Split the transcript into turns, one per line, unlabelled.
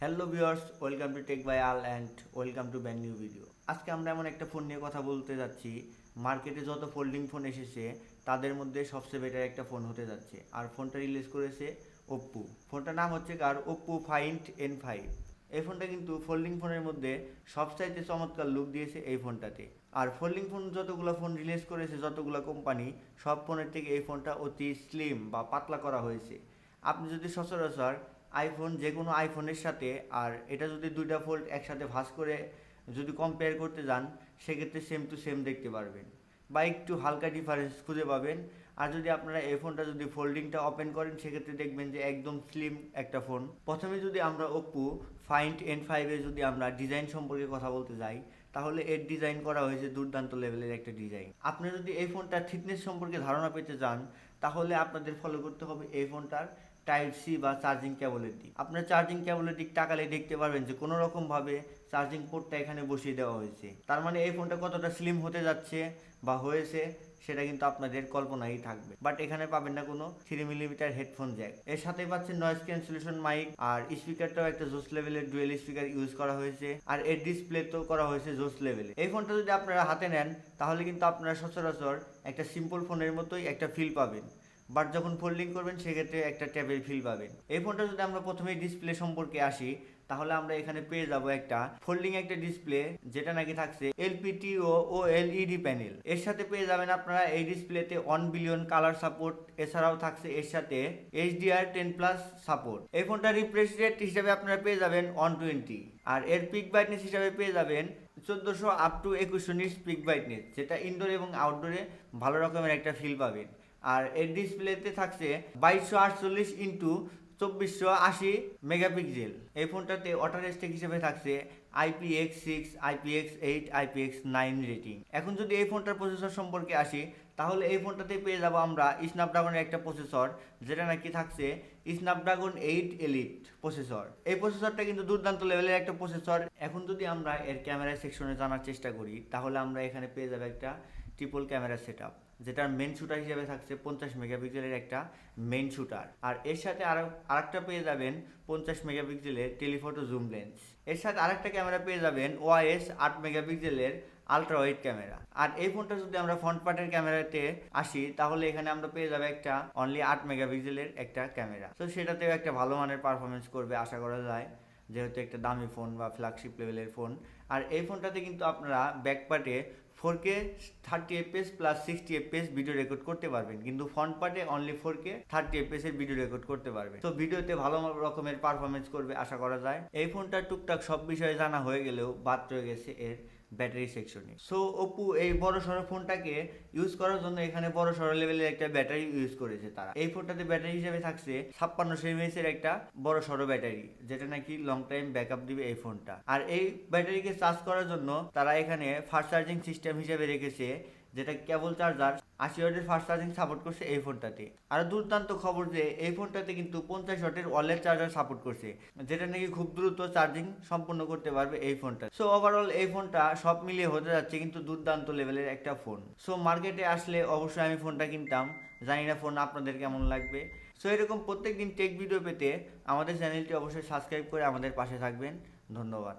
Hello viewers welcome to tech by Al and welcome to ban new video আজকে আমরা এমন একটা phone নিয়ে কথা বলতে যাচ্ছি। মার্কেটে যত ফোল্ডিং ফোন এসেছে, তাদের মধ্যে সবচেয়ে বেটার একটা ফোন হতে যাচ্ছে। আর ফোনটা রিলিজ করেছে ওপ্পো ফোনটার নাম হচ্ছে কার? ওপ্পো ফাইন্ড এন ফাইভ এই ফোনটা কিন্তু ফোল্ডিং ফোনের মধ্যে সবচাইতে চমৎকার লুক দিয়েছে এই ফোনটাতে আর ফোল্ডিং ফোন যতগুলো ফোন রিলিজ করেছে, যতগুলো কোম্পানি সব ফোনের থেকে এই ফোনটা অতি স্লিম বা পাতলা করা হয়েছে। আপনি যদি সচরাচর আইফোন যে কোনো আইফোনের সাথে, আর এটা যদি দুইটা ফোল্ড একসাথে ভাঁজ করে যদি কম্পেয়ার করতে যান, সেক্ষেত্রে সেম টু সেম দেখতে পারবেন। বা একটু হালকা ডিফারেন্স খুঁজে পাবেন। আর যদি আপনারা এই ফোনটা যদি ফোল্ডিংটা ওপেন করেন, সেক্ষেত্রে দেখবেন যে একদম স্লিম একটা ফোন প্রথমে যদি আমরা ওপ্পো ফাইন্ড এন ফাইভে যদি আমরা ডিজাইন সম্পর্কে কথা বলতে যাই, তাহলে এর ডিজাইন করা হয়েছে দুর্দান্ত লেভেলের একটা ডিজাইন আপনি যদি এই ফোনটার থিকনেস সম্পর্কে ধারণা পেতে চান তাহলে আপনাদের ফলো করতে হবে এই ফোনটার টাইপ সি বা চার্জিং কেবলের দিক আপনার চার্জিং কেবলের দিক তাকালে দেখতে পারবেন যে কোনো রকমভাবে চার্জিং পোর্টটা এখানে বসিয়ে দেওয়া হয়েছে। তার মানে এই ফোনটা কতটা স্লিম হতে যাচ্ছে বা হয়েছে, সেটা কিন্তু আপনাদের কল্পনাই থাকবে। বাট এখানে পাবেন না কোনো থ্রি মিলিমিটার হেডফোন জ্যাক এর সাথে পাচ্ছেন নয়েজ ক্যান্সেলেশন মাইক আর স্পিকারটাও একটা জোস লেভেলের ডুয়েল স্পিকার ইউজ করা হয়েছে, আর এর ডিসপ্লে তো করা হয়েছে জোস লেভেলে এই ফোনটা যদি আপনারা হাতে নেন, তাহলে কিন্তু আপনারা সচরাচর একটা সিম্পল ফোনের মতোই একটা ফিল পাবেন। বাট যখন ফোল্ডিং করবেন, সেক্ষেত্রে একটা ট্যাবের ফিল পাবেন। এই ফোনটা যদি আমরা প্রথমে ডিসপ্লে সম্পর্কে আসি, তাহলে আমরা এখানে পেয়ে যাব একটা ফোল্ডিং একটা ডিসপ্লে যেটা নাকি থাকছে এলপিটি ও এলইডি প্যানেল এর সাথে পেয়ে যাবেন আপনারা এই ডিসপ্লেতে ওয়ান বিলিয়ন কালার সাপোর্ট এছাড়াও থাকছে এর সাথে এইচডিআর টেন প্লাস সাপোর্ট এই ফোনটা রিফ্রেশ রেট হিসাবে আপনারা পেয়ে যাবেন ওয়ান টোয়েন্টি আর এর পিক ব্রাইটনেস হিসাবে পেয়ে যাবেন চোদ্দোশো আপ টু একুশশো নিট পিক ব্রাইটনেস যেটা ইনডোর এবং আউটডোরে ভালো রকমের একটা ফিল পাবেন। আর এর ডিসপ্লেতে থাকছে বাইশশো আটচল্লিশ ইন্টু চব্বিশশো আশি মেগাপিক্সেল এই ফোনটাতে ওয়াটার রেস্টেক হিসেবে থাকছে IPX six IPX eight IPX nine rating এখন যদি এই ফোনটার প্রসেসর সম্পর্কে আসি, তাহলে এই ফোনটাতে পেয়ে যাব আমরা স্ন্যাপড্রাগনের একটা প্রসেসর যেটা নাকি থাকছে স্ন্যাপড্রাগন এইট এলিট প্রসেসর এই প্রসেসরটা কিন্তু দুর্দান্ত লেভেলের একটা প্রসেসর এখন যদি আমরা এর ক্যামেরা সেকশনে জানার চেষ্টা করি, তাহলে আমরা এখানে পেয়ে যাব একটা ট্রিপল ক্যামেরা সেট যেটার মেন শুটার হিসেবে থাকছে পঞ্চাশ মেগাপিক্সেলের একটা মেন শুটার আর এর সাথে আর, আরেকটা পেয়ে যাবেন পঞ্চাশ মেগাপিক্সেলের টেলিফটো জুম লেন্স এর সাথে আরেকটা ক্যামেরা পেয়ে যাবেন ওআইএস আট মেগাপিক্সেলের আলট্রা ওয়াইড ক্যামেরা আর এই ফোনটা যদি আমরা ফ্রন্ট পার্টের ক্যামেরাতে আসি, তাহলে এখানে আমরা পেয়ে যাব একটা অনলি আট মেগাপিক্সেলের একটা ক্যামেরা তো সেটাতেও একটা ভালো মানের পারফরমেন্স করবে, আশা করা যায়। যেহেতু একটা দামি ফোন বা ফ্ল্যাগশিপ লেভেলের ফোন আর এই ফোনটাতে কিন্তু আপনারা ব্যাক পার্টে four K thirty FPS plus sixty FPS video record করতে পারবেন। কিন্তু ফ্রন্ট পার্টে only four K thirty FPS এর ভিডিও রেকর্ড করতে পারবেন। তো ভিডিওতে ভালো রকমের পারফরমেন্স করবে, আশা করা যায়। এই ফোনটা টুকটাক সব বিষয়ে জানা হয়ে গেলেও বাদ রয়ে গেছে এর। ব্যাটারি সেকশনে সো ওপো এই বড় সড়ো ফোনটাকে ইউজ করার জন্য এখানে বড় সড়ো লেভেলের একটা ব্যাটারি ইউজ করেছে তারা। এই ফোনটাতে ব্যাটারি হিসেবে থাকছে ছাপ্পান্ন এর একটা বড় সড়ো ব্যাটারি, যেটা নাকি লং টাইম ব্যাকআপ দিবে এই ফোনটা। আর এই ব্যাটারিকে চার্জ করার জন্য তারা এখানে ফাস্ট চার্জিং সিস্টেম হিসেবে রেখেছে যেটা কেবল চার্জার আশি ওয়াটের ফাস্ট চার্জিং সাপোর্ট করছে এই ফোনটাতে। আর দুর্দান্ত খবর যে, এই ফোনটাতে কিন্তু পঞ্চাশ ওয়াটের ওয়ালেট চার্জার সাপোর্ট করছে, যেটা নাকি খুব দ্রুত চার্জিং সম্পূর্ণ করতে পারবে এই ফোনটা। সো ওভারঅল এই ফোনটা সব মিলিয়ে হতে যাচ্ছে কিন্তু দুর্দান্ত লেভেলের একটা ফোন সো মার্কেটে আসলে অবশ্যই আমি ফোনটা কিনতাম। জানি না ফোন আপনাদের কেমন লাগবে। সো এরকম প্রত্যেকদিন টেক ভিডিও পেতে আমাদের চ্যানেলটি অবশ্যই সাবস্ক্রাইব করে আমাদের পাশে থাকবেন। ধন্যবাদ।